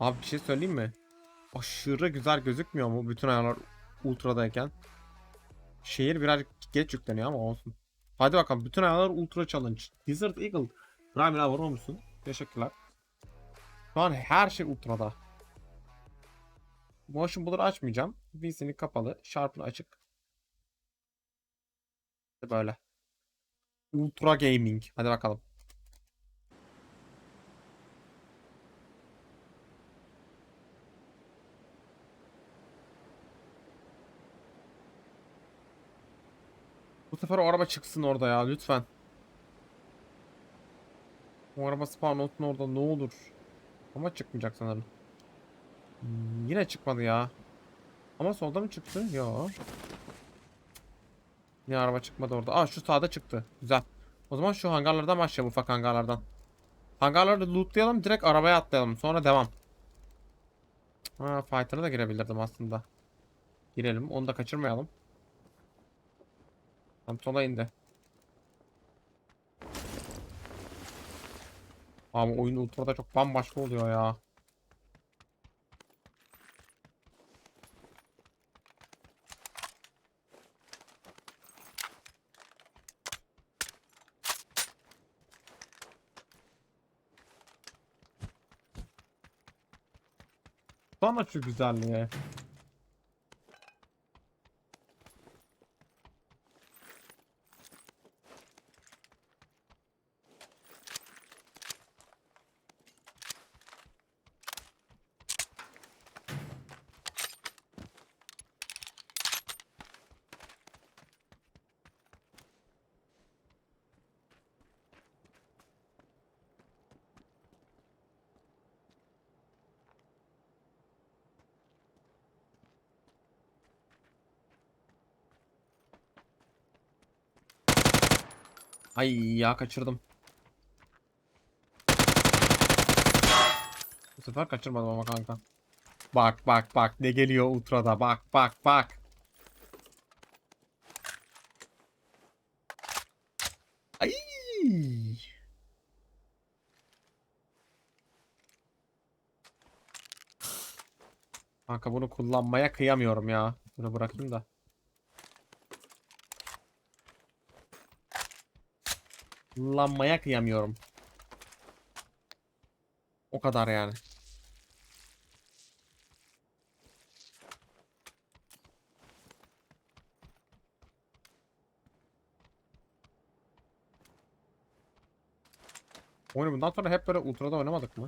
Abi bir şey söyleyeyim mi? Aşırı güzel gözükmüyor mu bütün ayarlar ultradayken? Şehir birazcık geç yükleniyor ama olsun. Hadi bakalım bütün ayarlar ultra challenge. Desert Eagle. Prime'e abone olmuşsun. Teşekkürler. Şu an her şey ultrada. Motion Blur açmayacağım. VC'ni kapalı. Sharp'ın açık. Böyle. Ultra Gaming. Hadi bakalım. Bu sefer o araba çıksın orada ya lütfen. O araba spawn olsun orada ne olur. Ama çıkmayacak sanırım. Hmm, yine çıkmadı ya. Ama solda mı çıktı? Yok. Yine araba çıkmadı orada. Aa şu sağda çıktı. Güzel. O zaman şu hangarlardan başlayalım ufak hangarlardan. Hangarları lootlayalım direkt arabaya atlayalım. Sonra devam. Ha fighter'a da girebilirdim aslında. Girelim. Onu da kaçırmayalım. Tam sola indi. Ama oyun ultrada çok bambaşka oluyor ya. Sana şu güzelliğe. Ay ya kaçırdım. Bu sefer kaçırmadım ama kanka. Bak bak bak ne geliyor ultrada bak bak bak. Ay. Kanka bunu kullanmaya kıyamıyorum ya. Bunu bırakayım da. Kullanmaya kıyamıyorum. O kadar yani. Oyunu bundan sonra hep böyle ultrada oynamadık mı?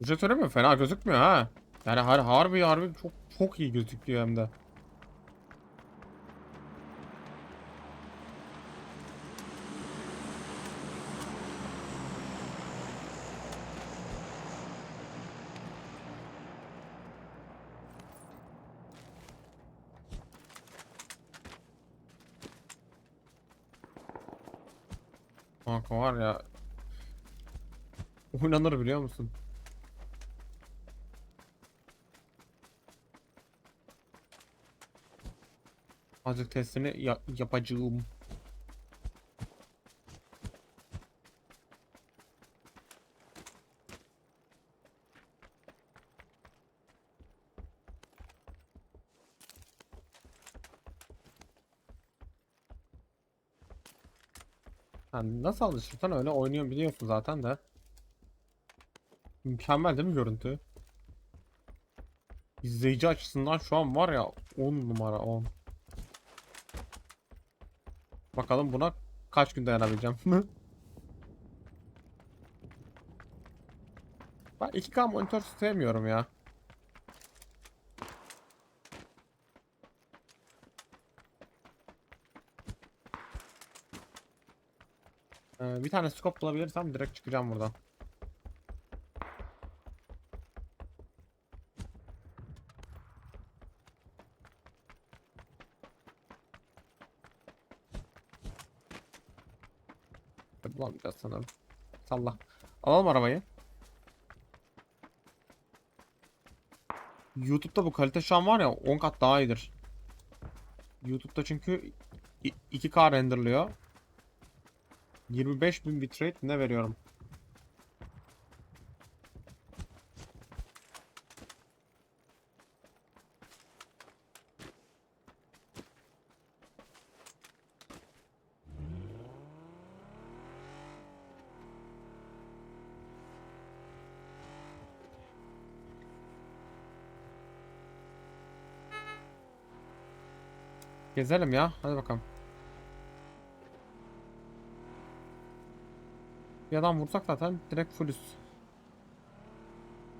Bir şey söyleyeyim mi? Fena gözükmüyor ha. Yani har harbi harbi çok çok iyi gözüküyor hem de. Kanka var ya. Oynanır biliyor musun? Azıcık testini ya- yapacağım. Sen nasıl alışırsan öyle oynuyorum biliyorsun zaten de. Mükemmel değil mi görüntü? İzleyici açısından şu an var ya 10 numara 10. Bakalım buna kaç gün dayanabileceğim. ben 2K monitör sevmiyorum ya. Ee, bir tane scope bulabilirsem direkt çıkacağım buradan. Bulamayacağız sanırım. Salla. Alalım arabayı. YouTube'da bu kalite şu an var ya 10 kat daha iyidir. YouTube'da çünkü i- 2K renderlıyor. 25.000 bitrate ne veriyorum? Gezelim ya. Hadi bakalım. Bir adam vursak zaten direkt fullüz.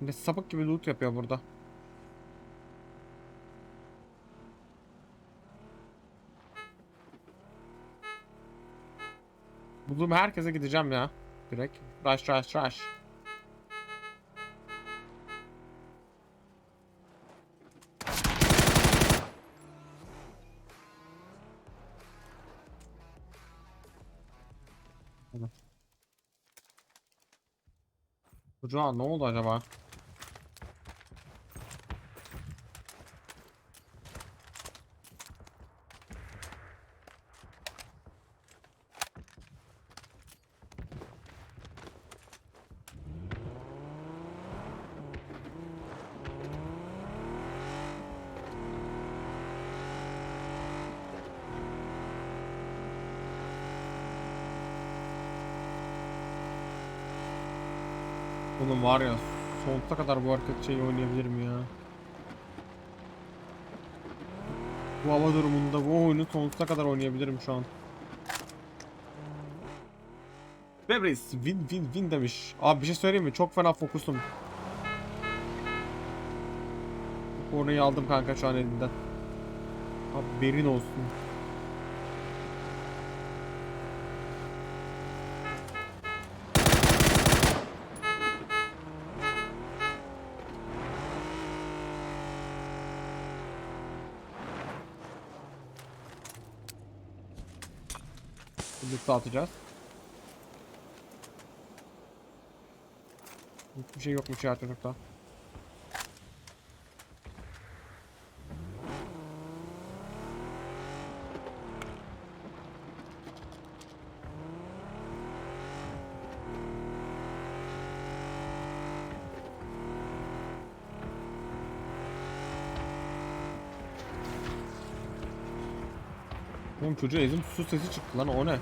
Bir sapık gibi loot yapıyor burada. Bulduğum herkese gideceğim ya. Direkt. Rush rush rush. Çocuğa ne oldu acaba? Oğlum var ya sonsuza kadar bu hareket şeyi oynayabilirim ya. Bu hava durumunda bu oyunu sonsuza kadar oynayabilirim şu an. Bebris win win win demiş. Abi bir şey söyleyeyim mi? Çok fena fokusum. Bu Korneyi aldım kanka şu an elinden. Haberin olsun. Atacağız. Hiçbir şey yokmuş ya çocukta. Oğlum çocuğa ezim su sesi çıktı lan o ne?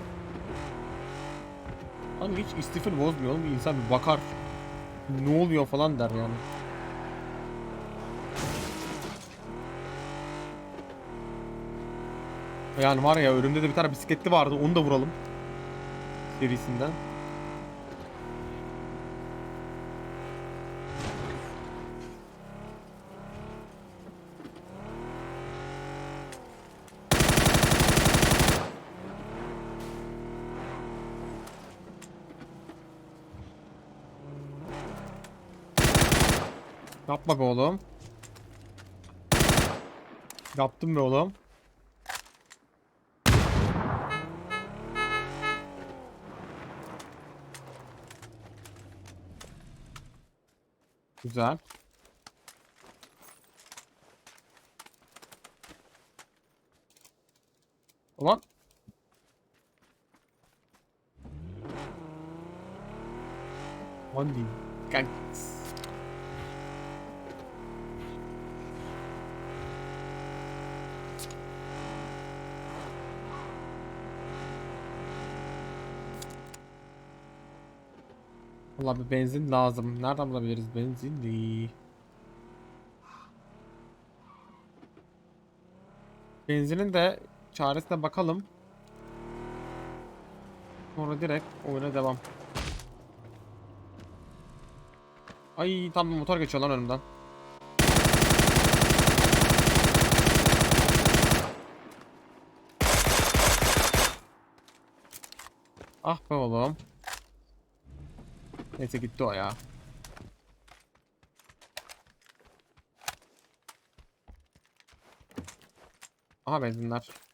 Abi hiç istifini bozmuyor oğlum insan bir bakar. Ne oluyor falan der yani. Yani var ya önümde de bir tane bisikletli vardı onu da vuralım. Serisinden. Yapma be oğlum. Yaptım be oğlum. Güzel. Ulan. Hadi. Kanks. Valla bir benzin lazım. Nereden bulabiliriz benzinli? Benzinin de çaresine bakalım. Sonra direkt oyuna devam. Ay tam bir motor geçiyor lan önümden. Ah be oğlum. Neyse gitti o ya. Aha benzinler.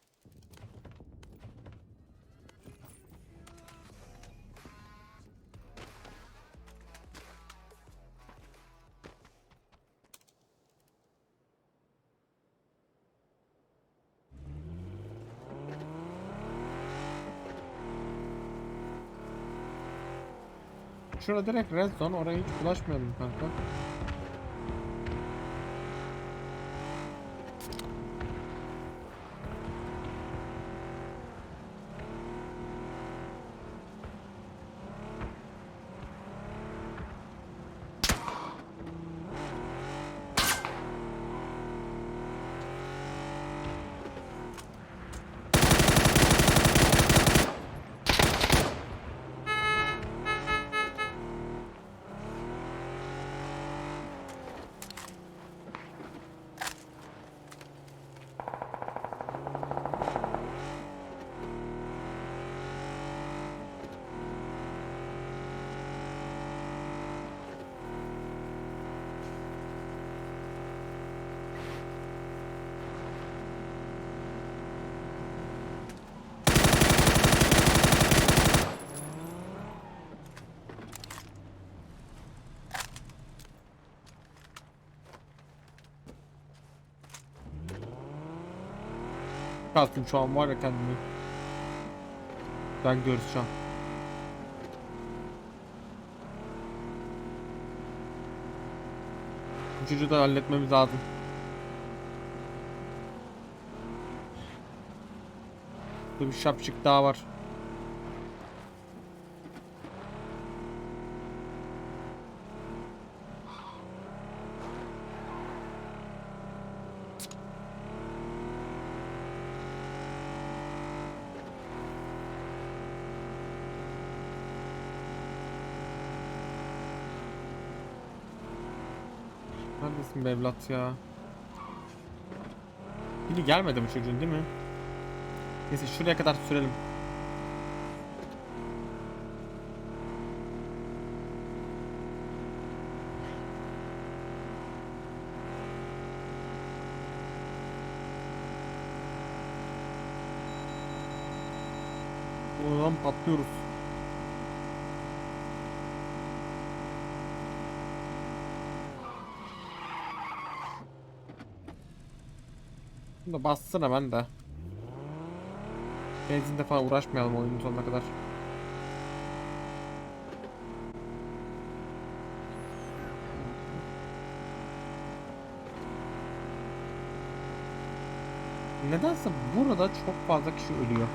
Şurada direkt red zone oraya hiç bulaşmayalım kanka. Kalktım şu an var ya kendimi. Ben görüş şu an. Çocuğu da halletmemiz lazım. Bir şapşık daha var. Neredesin be evlat ya? Biri gelmedi bu çocuğun değil mi? Neyse şuraya kadar sürelim. Oradan patlıyoruz. Bunu da bassana ben de. Benzinde falan uğraşmayalım oyunun sonuna kadar. Nedense burada çok fazla kişi ölüyor.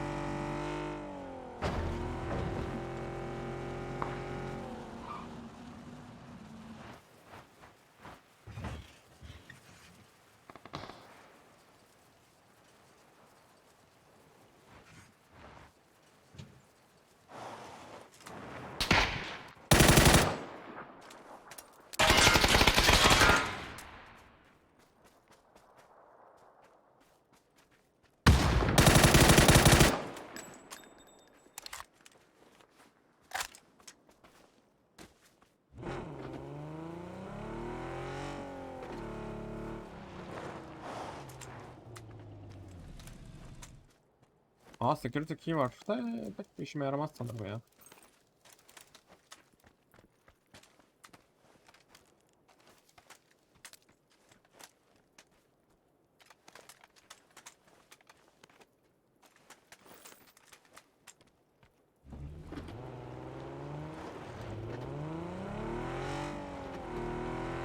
Aa security key var. Da pek bir işime yaramaz sanırım ya.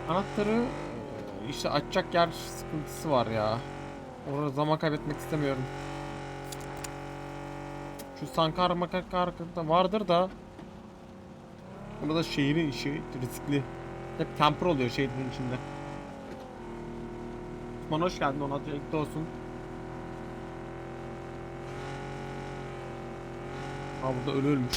Anahtarı e, işte açacak yer sıkıntısı var ya. Orada zaman kaybetmek istemiyorum. Şu Sankar makar da vardır da Burada şehrin işi riskli. Hep camper oluyor şehrin içinde. Osman hoş geldin ona da olsun. Aa burada ölü ölmüş.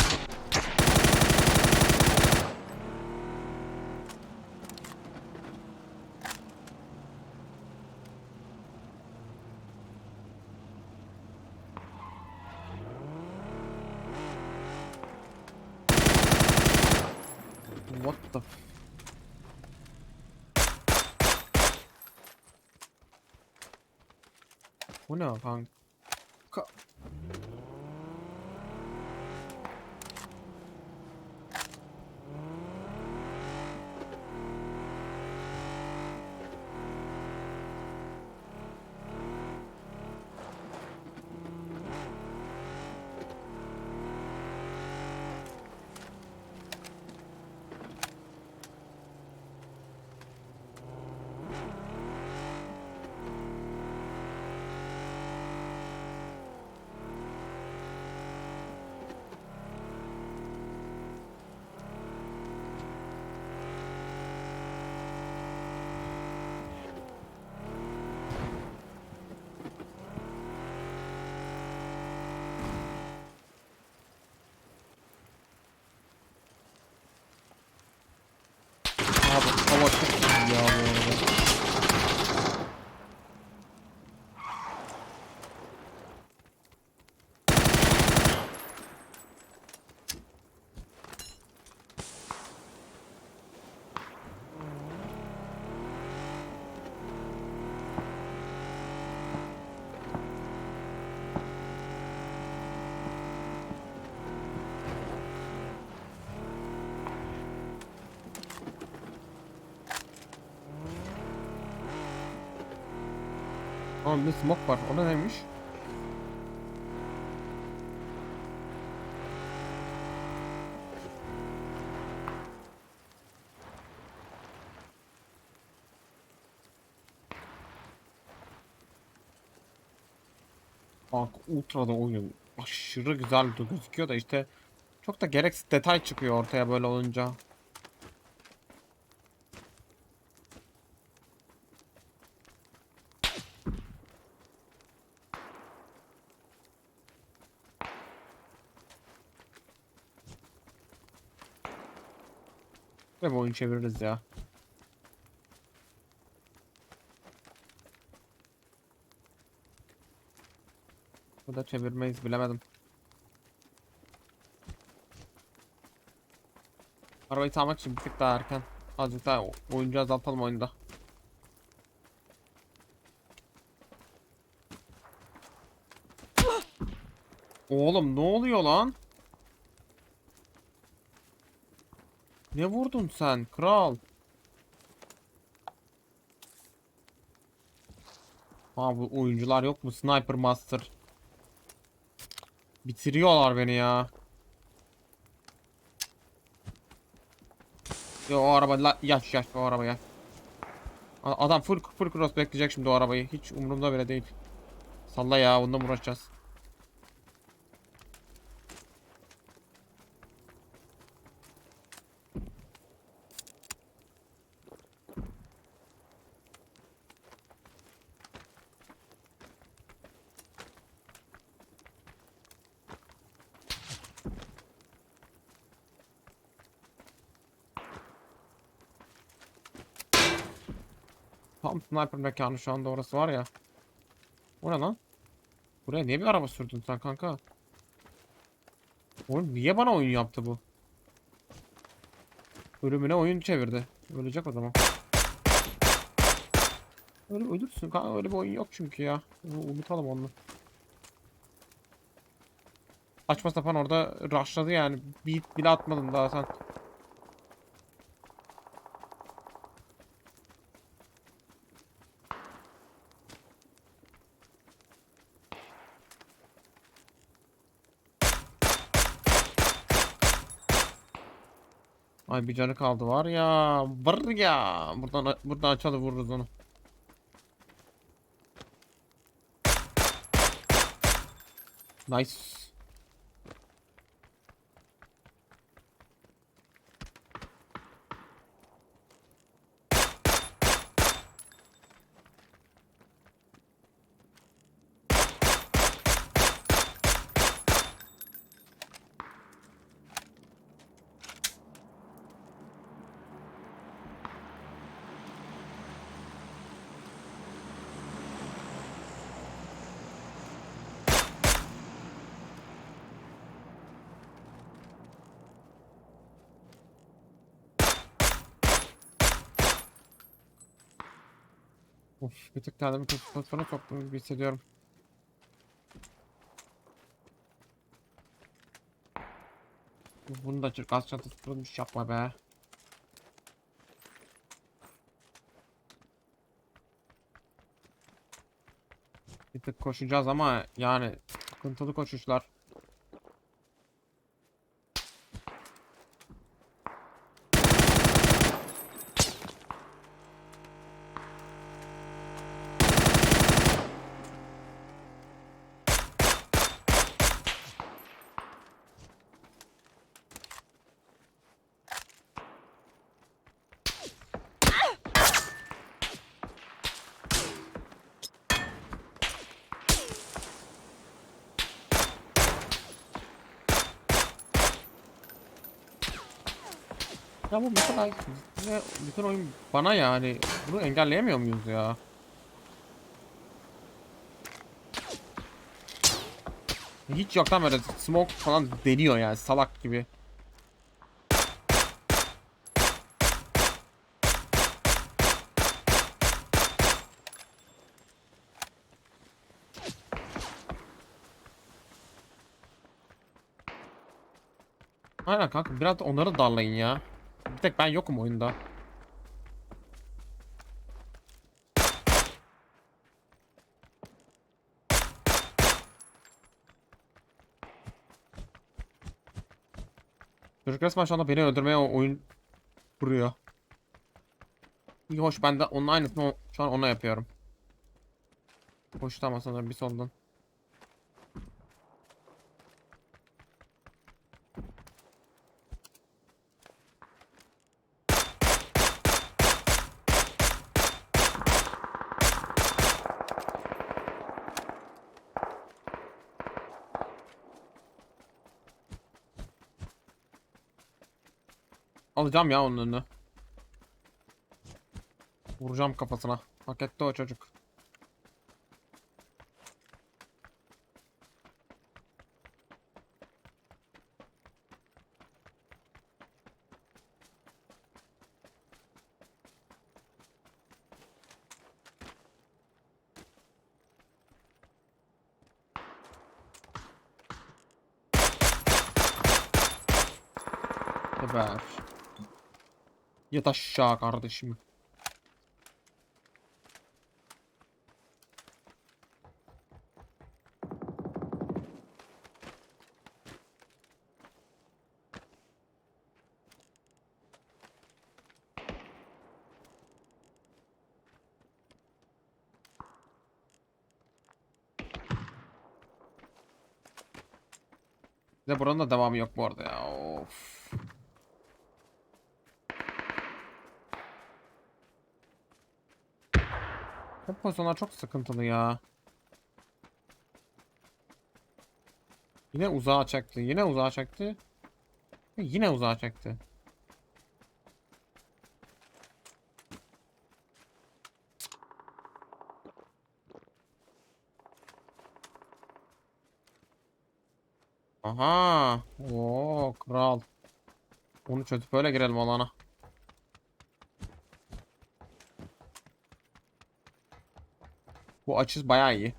What the f- Bu ne kanka? Bir smoke var. O da neymiş? Bak ultra'da oyun aşırı güzel gözüküyor da işte çok da gereksiz detay çıkıyor ortaya böyle olunca. Bu oyunu çeviririz ya. Bu da çevirmeyiz bilemedim. Arabayı çalmak için bir tık daha erken. Azıcık daha oyuncu azaltalım oyunda. Oğlum ne oluyor lan? Ne vurdun sen kral? Ha bu oyuncular yok mu? Sniper Master. Bitiriyorlar beni ya. Yo o araba la yaş yaş o araba yaş. Adam full full cross bekleyecek şimdi o arabayı. Hiç umurumda bile değil. Salla ya mı uğraşacağız? Tam sniper mekanı şu anda orası var ya. O ne lan? Buraya niye bir araba sürdün sen kanka? Oğlum niye bana oyun yaptı bu? Ölümüne oyun çevirdi. Ölecek o zaman. Öyle ölürsün kanka öyle bir oyun yok çünkü ya. Unutalım onu. Açma sapan orada rushladı yani. Beat bile atmadın daha sen. Ay bir canı kaldı var ya. Var ya. Buradan buradan açalım vururuz onu. Nice. Of bir tık kendimi pozisyona soktum gibi hissediyorum. Bunu da gaz çantası kurulmuş yapma be. Bir tık koşacağız ama yani sıkıntılı koşuşlar. Ya bu mesela ne bütün oyun bana yani bunu engelleyemiyor muyuz ya? Hiç yoktan böyle smoke falan deniyor yani salak gibi. Aynen kanka biraz da onları darlayın ya. Bir tek ben yokum oyunda. Çocuk resmen şu anda beni öldürmeye oyun kuruyor. İyi hoş ben de onun aynısını şu an ona yapıyorum. Hoş tamam sanırım bir soldan. Alacağım ya onun önünü. Vuracağım kafasına. Hak etti o çocuk. Geber. Yat aşağı kardeşim. De buranın da devamı yok bu arada ya. Of. Bu pozisyonlar çok sıkıntılı ya. Yine uzağa çaktı. Yine uzağa çaktı. Yine uzağa çaktı. Aha. Oo kral. Onu çözüp öyle girelim alana. Bu açı bayağı iyi.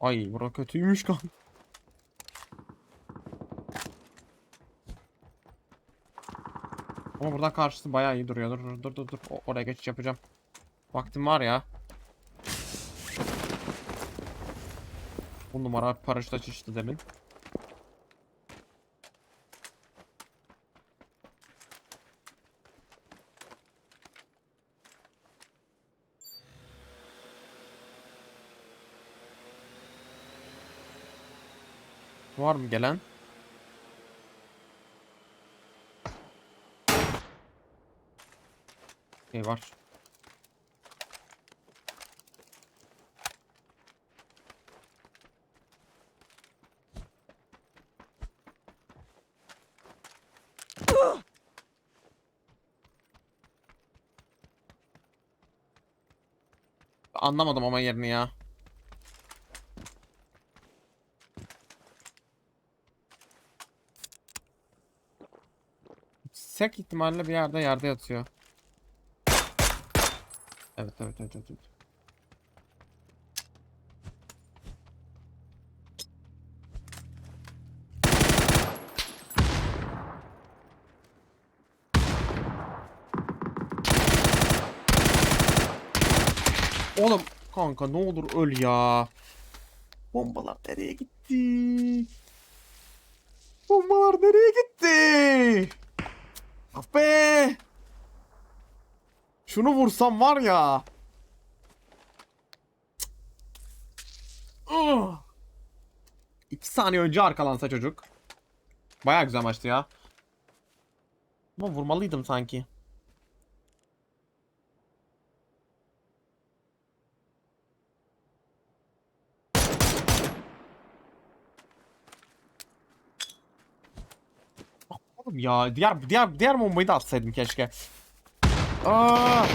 Ay bura kötüymüş kan. Ama buradan karşısı bayağı iyi duruyor. Dur dur dur dur. O- oraya geçiş yapacağım. Vaktim var ya. Bu numara paraşüt açıştı demin. Var mı gelen? Şey var. Anlamadım ama yerini ya. Sek ihtimalle bir yerde yerde yatıyor. Evet evet evet evet. evet. Oğlum kanka ne olur öl ya. Bombalar nereye gitti? Bombalar nereye gitti? Ah! Şunu vursam var ya. İki saniye önce arkalansa çocuk. Baya güzel maçtı ya. Ama vurmalıydım sanki. Oğlum ya diğer diğer diğer bombayı da atsaydım keşke. Aa!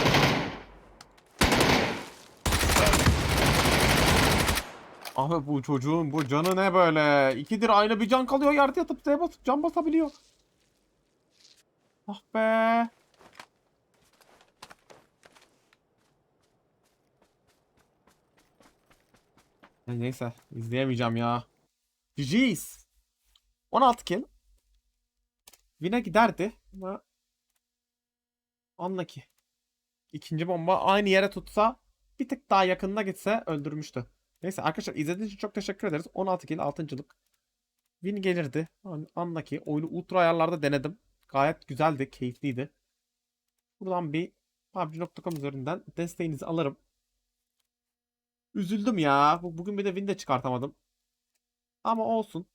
Abi bu çocuğun bu canı ne böyle? İkidir aynı bir can kalıyor yerde yatıp Z'ye basıp can basabiliyor. Ah be. Neyse izleyemeyeceğim ya. GG's. 16 kill. Win'e giderdi ama anla ki. İkinci bomba aynı yere tutsa bir tık daha yakınına gitse öldürmüştü. Neyse arkadaşlar izlediğiniz için çok teşekkür ederiz. 16 kill 6.lık. Win gelirdi. An- Anla ki oyunu ultra ayarlarda denedim. Gayet güzeldi, keyifliydi. Buradan bir PUBG.com üzerinden desteğinizi alırım. Üzüldüm ya. Bu- Bugün bir de win de çıkartamadım. Ama olsun.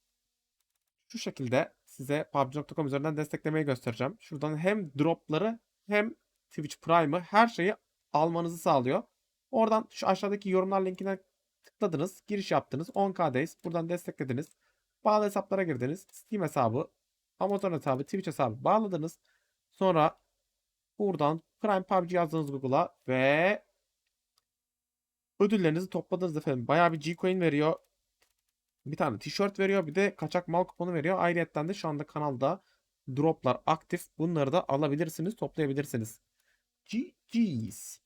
Şu şekilde size PUBG.com üzerinden desteklemeyi göstereceğim. Şuradan hem dropları hem Twitch Prime'ı her şeyi almanızı sağlıyor. Oradan şu aşağıdaki yorumlar linkine tıkladınız. Giriş yaptınız. 10K'dayız. Buradan desteklediniz. Bağlı hesaplara girdiniz. Steam hesabı, Amazon hesabı, Twitch hesabı bağladınız. Sonra buradan Prime PUBG yazdınız Google'a ve ödüllerinizi topladınız efendim. Bayağı bir G-Coin veriyor. Bir tane tişört veriyor. Bir de kaçak mal kuponu veriyor. Ayrıyetten de şu anda kanalda droplar aktif. Bunları da alabilirsiniz, toplayabilirsiniz. GG's.